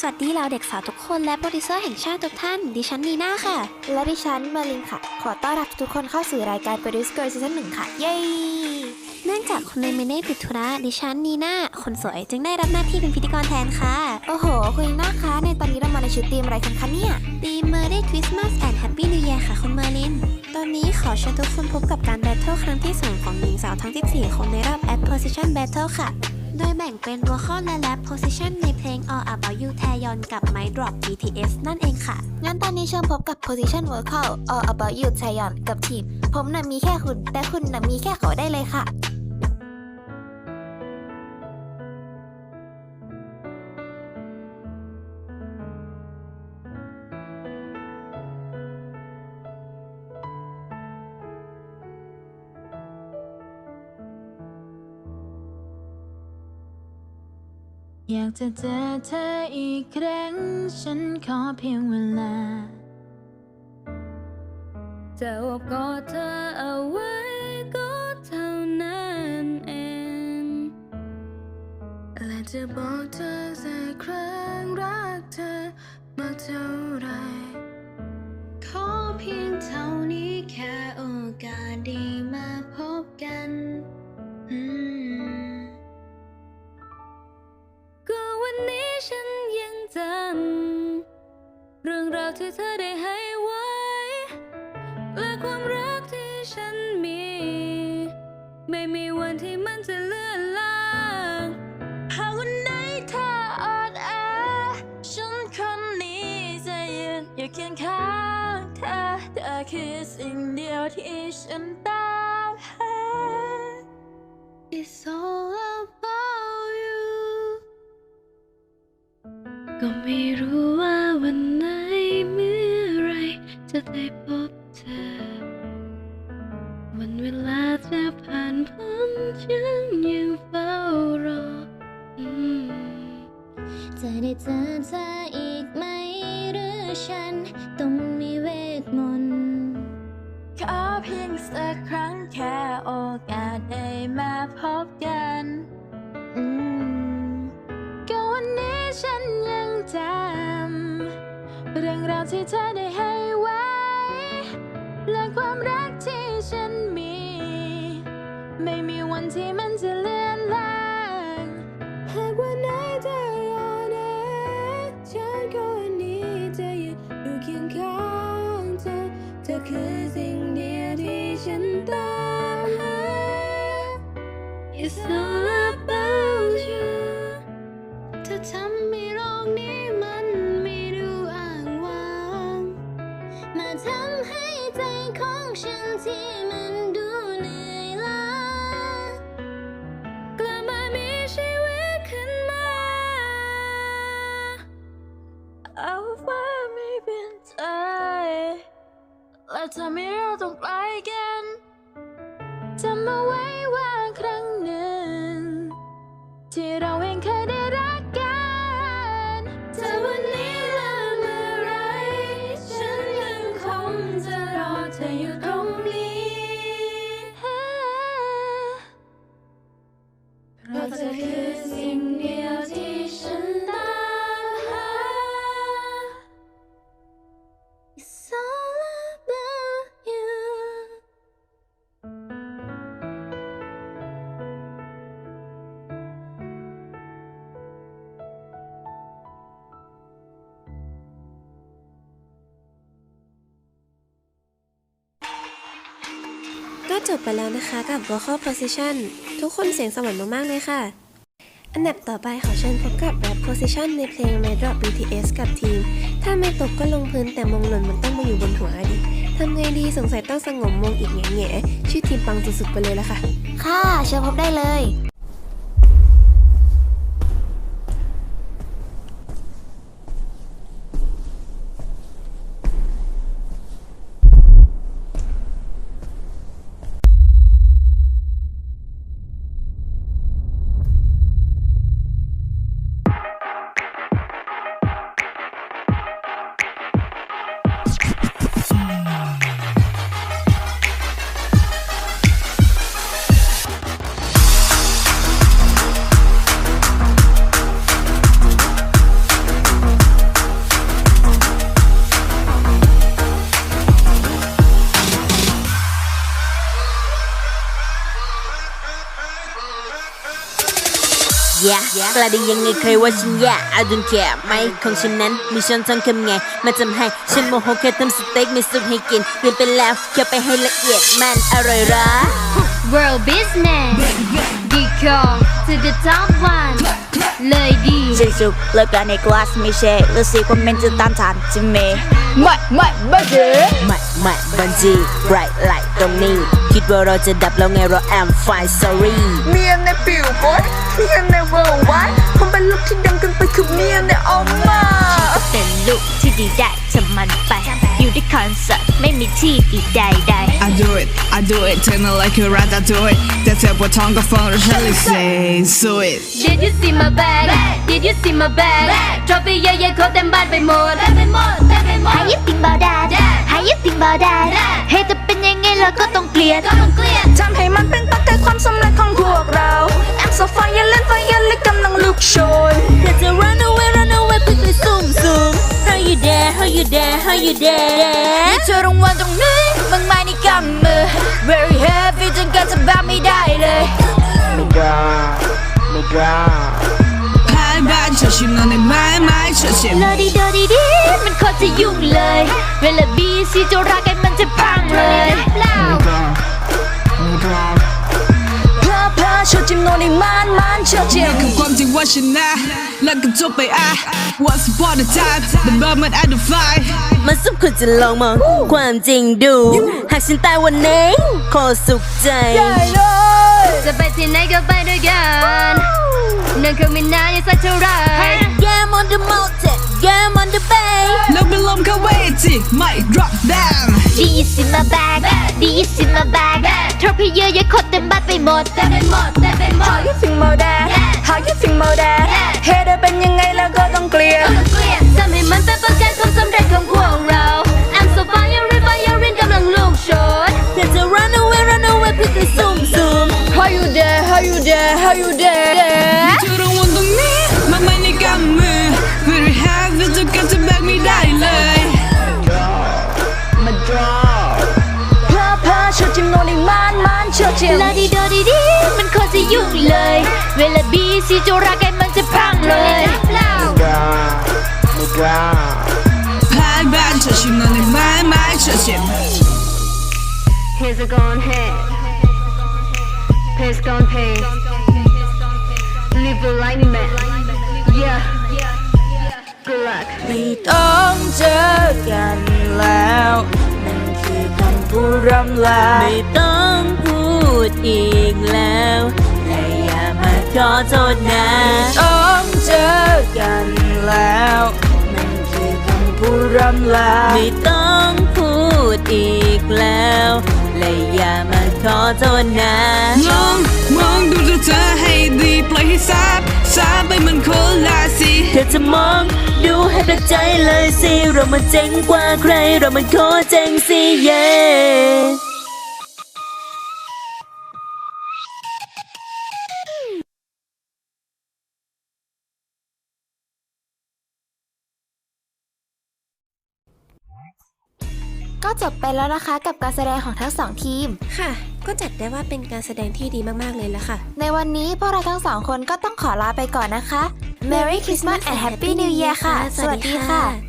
สวัสดีเราเด็กสาวทุกคนและโปรดิวเซอร์แห่งชาติทุกท่าน ดิฉันนีน่าค่ะ และดิฉันมารินค่ะ ขอต้อนรับทุกคนเข้าสู่รายการ Produce Girl Season 1ค่ะ เย้ เนื่องจากคุณเมย์ไม่ได้ติดธุระดิฉันนีน่าคนสวยจึงได้รับหน้าที่เป็นพิธีกรแทนค่ะ โอ้โห คุณลีน่าคะในตอนนี้เรามาในชุดธีมอะไรกันคะเนี่ยตีม Merry Christmas and Happy New Year ค่ะคุณเมอร์ลิน ตอนนี้ขอเชิญทุกคนพบกับการแบทเทิลครั้งที่2ของหญิงสาวทั้ง 14 คนในรอบ Add Position Battle ค่ะ โดยแบ่งเป็น Vocal และ Rap Position ในเพลง All About You แทยอนกับ My Drop BTS นั่นเองค่ะ งั้นตอนนี้เชิญพบกับ Position Vocal All About You ชยอนกับทีม ผมน่ะมีแค่คุณ แต่คุณน่ะมีแค่เขาได้เลยค่ะ อยากจะเจอเธออีกครั้ง ฉันขอเพียงเวลา จะอบกอดเธอเอาไว้ก็เท่านั้นเอง และจะบอกเธอสักครั้งรักเธอมากเท่าไร ขอเพียงเท่านี้ ไม่มีวันที่มันจะเลื่อนลางหากวันไหนเธออ่อนแอฉันคนนี้จะยืนอยู่เคียงข้างเธอเธอคือสิ่งเดียวที่ฉันตามหา It's all about you ก็ไม่รู้ว่าวันไหนเมื่อไรจะได้พบเธอ วันเวลา ผ่านพ้นฉันยังเฝ้ารอ จะได้เจอเธออีกไหมหรือฉันต้องมีเวทมนต์ขอเพียงสักครั้งแค่โอกาสได้มาพบกันก็วันนี้ฉันยังจำเรื่องราวที่เธอได้ให้ไว้ และความรักที่ฉัน It's all about you เธอทำให้โลกนี้มันไม่ดูอ้างว้าง มาทำให้ใจของฉันที่มันดูเหนื่อยล้ากลับมามีชีวิตขึ้นมา เอาว่าไม่เป็นใจและทำให้เราต้องไกลกัน จำเอาไว้ว่าครั้งหนึ่ง ที่เราเองเคยได้รักกันแต่วันนี้และเมื่อไร ฉันยังคงจะรอเธออยู่ตรงนี้ เพราะเธอคือ ก็จบไปแล้วนะคะกับ vocal position ทุกคนเสียงสวรรค์มากๆเลยค่ะ อันดับต่อไปขอเชิญพบกับ rap position ในเพลง m e d r o p BTS กับทีม ถ้าไม่ตกก็ลงพื้นแต่มงหล่นมันต้องมาอยู่บนหัวดิทำไงดีสงสัยต้องสงบมงอีกแง่แง่ๆชื่อทีมปังสุดๆไปเลยละค่ะ ค่ะเชิญพบได้เลย yeah กล้าได้ยังไงใครว่าฉันแย่ I don't care ไม่ของฉันนั้นมีช้อนทองคำไงมาทำให้ฉันโมโหแค่ทำสเต็กมีซุปให้กินเปลี่ยนไปแล้วเคี่ยวไปให้ละเอียดมันอร่อยเหร้า World business Geek on to the top one เลยดีฉันสุกเลิกกันในคลาสไม่ใช่หรือสิความเป็นจะตามทันจะมีไม่ไม่ไม่เจอไม่ไม่บันจี bright light ตรงนี้ คิดว่าเราจะดับแล้วไงเรา am fine sorry เมียในบิลบอร์ดเมียในเวิลด์ไวด์ผมเป็นลูกที่ดังเกันไปคือเมียในออมมาเป็นลูกที่ดีได้จะมันไป อยู่ที่คอนเสิร์ตไม่มีที่ดีใดใด I do it, I do it, tell me like you rather do it. That's it, what tongue of fun, really say, so it. Did you see my bag Did you see my bag Trophy เยอะๆเขาเต็มบ้านไปหมดเต็มไปหมดเต็มไปหมดหายึดติงบอดาหา ไงเราก็ต้องเกลียดทำให้มันเป็นปัจจัยความสำเร็จของพวกเรา I'm so fire เล่นไฟยันและกำลังลุกโชน อยากจะ run away run away เพื่อไปซุ่มซุ่ม How you dare How you dare How you dare นี่เจอรางวัลตรงนี้มาไมายในกำมือ Very heavy จนการจะบ้าไม่ได้เลยไม่กล้าไม่กล้าบายเธอชิมนอนในไม้ไม้เธอชิมลอดีดอดีดีมันโคตรจะยุ่งเลย เวลาบีซีจะรักกัน จะพังเลยเปล่าเพลอเพลอเชื่อจิ้มโนนี่มันมันเชื่อจิ้มคือความจริงว่าชนะแล้วก็จบไปอะ Once upon a time the moment I defy มันสมควรจะลองมองความจริงดู หากฉันตายวันนี้ขอสุขใจจะไปที่ไหนก็ไปด้วยกันนั่นคือไม่นานยังสักเท่าไร Yeah I'm on the mountain Yeah I'm on the bay แล้วเป็นลมเข้าเวทีไม่ drop down ดเต็มไปหมดเต็มไปหมด How you think about that How you think about that เฮเธอเป็นยังไงแล้วก็ต้องเกลียดต้องเกลียดทำให้มันเป็นประกันความสำเร็จของพวกเรา I'm so fire fire กำลังลุกโชนอยากจะ run away run away เพื่อไปซุ่มซุ่ม How you dare How you dare How you dare เชียวลาดีดอดีดีมันควจะยุ่งเลย เวลาบีซีจูรักไอ้มันจะพังเลยผ่านบ้านชิมนั่นในไม้ไม้เธอเจ็บ Here's a gone head Piss gone pay Live the lightning man Yeah Good luck ไม่ต้องเจอกันแล้ว มันคือคำพูดรำลา อโทษนะต้องเจอกันแล้วนั่นคือคำพูดรำลาไม่ต้องพูดอีกแล้วและอย่ามาขอโทษนะลองมองดูตัวเธอให้ดีปล่อยให้ซาบซาบไปมันคนละสีเธอจะมองดูให้ประใจเลยสิ เรามันเจ๋งกว่าใคร เรามันโคตรเจ๋งสิเย่ ก็จบไปแล้วนะคะกับการแสดงของทั้งสองทีม ค่ะ ก็จัดได้ว่าเป็นการแสดงที่ดีมากๆเลยละค่ะ ในวันนี้พวกเราทั้งสองคนก็ต้องขอลาไปก่อนนะคะ Merry Christmas and Happy New Year ค่ะ สวัสดีค่ะ